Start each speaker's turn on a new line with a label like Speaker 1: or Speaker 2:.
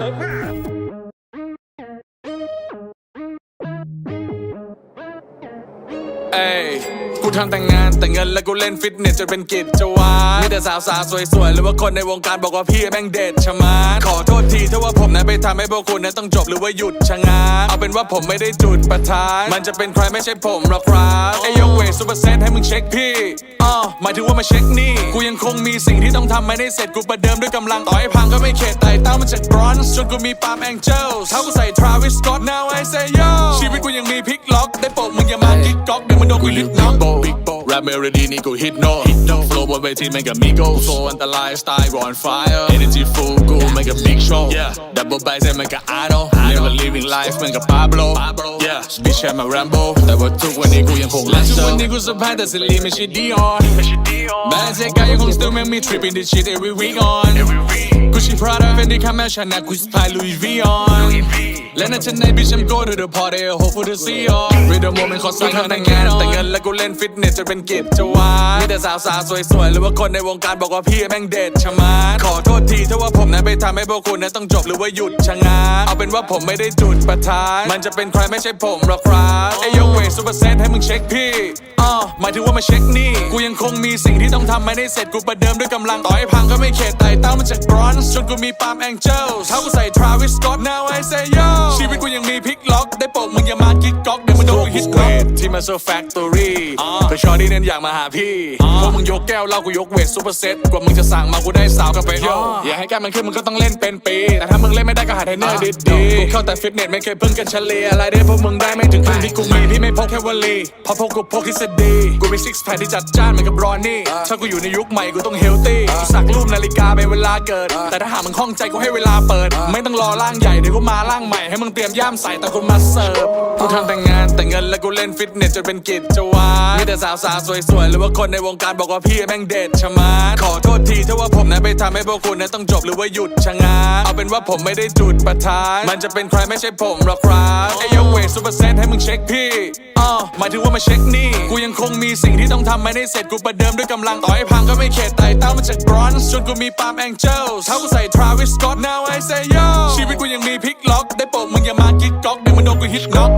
Speaker 1: เอ้ยกู ทำแต่งงานแต่เงินแล้วกูเล่นฟิตเนสจนเป็นกิจวัตรมีแต่สาวสาวสวยๆหรือว่าคนในวงการบอกว่าพี่แม่งเด็ดชะมัดขอโทษทีถ้าว่าผมนั้นไปทำให้พวกคุณนั้นต้องจบหรือว่าหยุดชะงักเอาเป็นว่าผมไม่ได้จุดประทัดมันจะเป็นใครไม่ใช่ผมหรอกครับไอยกเวทซูเปอร์เซนให้มึงเช็คพี่อ๋อหมายถึงว่ามาเช็คนี่กูยังคงมีสิ่งที่ต้องทำไม่ได้เสร็จกูประเดิมด้วยกำลังต่อให้พังก็ไม่เข็ดไต่เต้ามาจากบรอนซ์จนกูมีปาล์มแองเจิลเท้ากูใส่ทราวิสสก็อต now I say yo ชีวิตกูยังมีพิก ล็อก ได้โปะมึงอย่ามากิ๊กก๊อกเดี๋ยวมึงโดนกูยึดน็อก
Speaker 2: Big Bo Rap melody นี่กู hit no Flow บนเวทีแม่งกับ Migo Flow อันตราย style on fire Energy full กูแม่งกับ Big Show Yeah Double bass แม่งกับ Idol Never living life แม่งกับ Pablo Yeah Bitch I'm a Rambo แต่ว่าทุกวันนี้กูยังคง
Speaker 1: และทุก
Speaker 2: Lancer
Speaker 1: วันนี้กูสะพายแต่สิลีไม่ใช่ดีออนแม้เจ๊กายยังคง still make me tripping this shit every week on กูชีพราดาเฟน แมชนะกูสไตล์ลุยวิออนและในฉันใน bitch I'm go to the party hope for the see on with the moment ขอสั่งแต่งงาน แต่เงินแล้วกูเล่นฟิตเนสจนเป็นกิจวัตรมีแต่สาวสาวสวยๆ หรือว่าคนในวงการบอกว่าพี่แม่งเด็ดชะมัดขอโทษทีถ้าว่าผมนั้นไปทำให้พวกคุณนั้นต้องจบหรือว่าหยุดชะงักเอาเป็นว่าผมไม่ได้จุดประทัดมันจะเป็นใครไม่ใช่ผมหรอกครับไอยกเวทซูเปอร์เซนให้มึงเช็คพี่อ๋อหมายถึงว่ามาเช็คนี่ กูยังคงมีสิ่งที่ต้องทำไม่ได้เสร็จกูประเดิมด้วยกำลังต่อให้พังก็ไม่เข็ดไต่เต้า จากบรอนซ์จนกูมีปาล์มแองเจิลเท้ากูใส่ทราวิสสก็อต now I say yo ชีวิตกูยังมีพลิกล็อก ได้โปกมึงอย่ามา กิ๊กก๊อกเดี๋ยวมึงโดนกูฮิตน็อกที่มาโซแฟคทอรี่เพื่อชอที่เน้นอยากมาหาพี่พวกมึงยกแก้วเหล้ากูยกเวทซูเปอร์เซตกว่ามึงจะสั่งมากูได้สาวกับไปโยอย่าให้แก้มมันขึ้นมึงก็ต้องเล่นเป็นปี แต่ถ้ามึงเล่นไม่ได้ก็หาเทรนเนอร์ดีๆกูเข้าแต่ฟิตเนสไม่เคยเพิ่งกันเฉลี่ยอะไรได้พวกมึงได้ไม่ถึงครึ่งที่กูมีพี่ไม่พกแค่วลีเพราะพวกกูพกทฤษฎีกูมีซิกแพคที่จัดจ้านเหมือนกับรอนนี่ถ้ากูอยู่ในยุคใหม่กูต้องเฮลตี้กูสักรูปนาฬิกาไปเวลาเกิด แต่ถ้าหากมึงข้องใจกูให้เวลาเปิด ไม่ต้องรอร่างใหญ่เดี๋ยวกูมาร่างใหม่ให้มึงเตรียมย่ามใส่แต่กูมาเสิร์ฟกูทำแต่งงานแต่เงินแล้วกูเล่นฟิตเนสจนเป็นกิจวัตรมีแต่สาวสาวๆสวยๆ หรือว่าคนในวงการบอกว่าพี่แม่งเด็ดชะมัดขอโทษทีถ้าว่าผมนั้นไปทำให้พวกคุณนั้นต้องจบหรือว่าหยุดชะงักเอาเป็นว่าผมไม่ได้จุดประทัดมันจะเป็นใครไม่ใช่ผมหรอกครับไอยกเวทซูเปอร์เซนให้มึงเช็คพี่อ๋อหมายถึงว่ามาเช็คนี่กูยังคงมีสิ่งที่ต้องทำไม่ได้เสร็จกูประเดิมด้วยกำลังต่อให้พังก็ไม่เข็ดไต่เต้ามาจากบรอนซ์จนกูมีปาล์มแองเจิลเท้ากูใส่ทราวิสสก็อต now I say yo ชีวิตกูยังมีพลิกล็อก ได้โปะมึงอย่ามากิ๊กก๊อกเดี๋ยวมึงโดนกูฮิตน็อก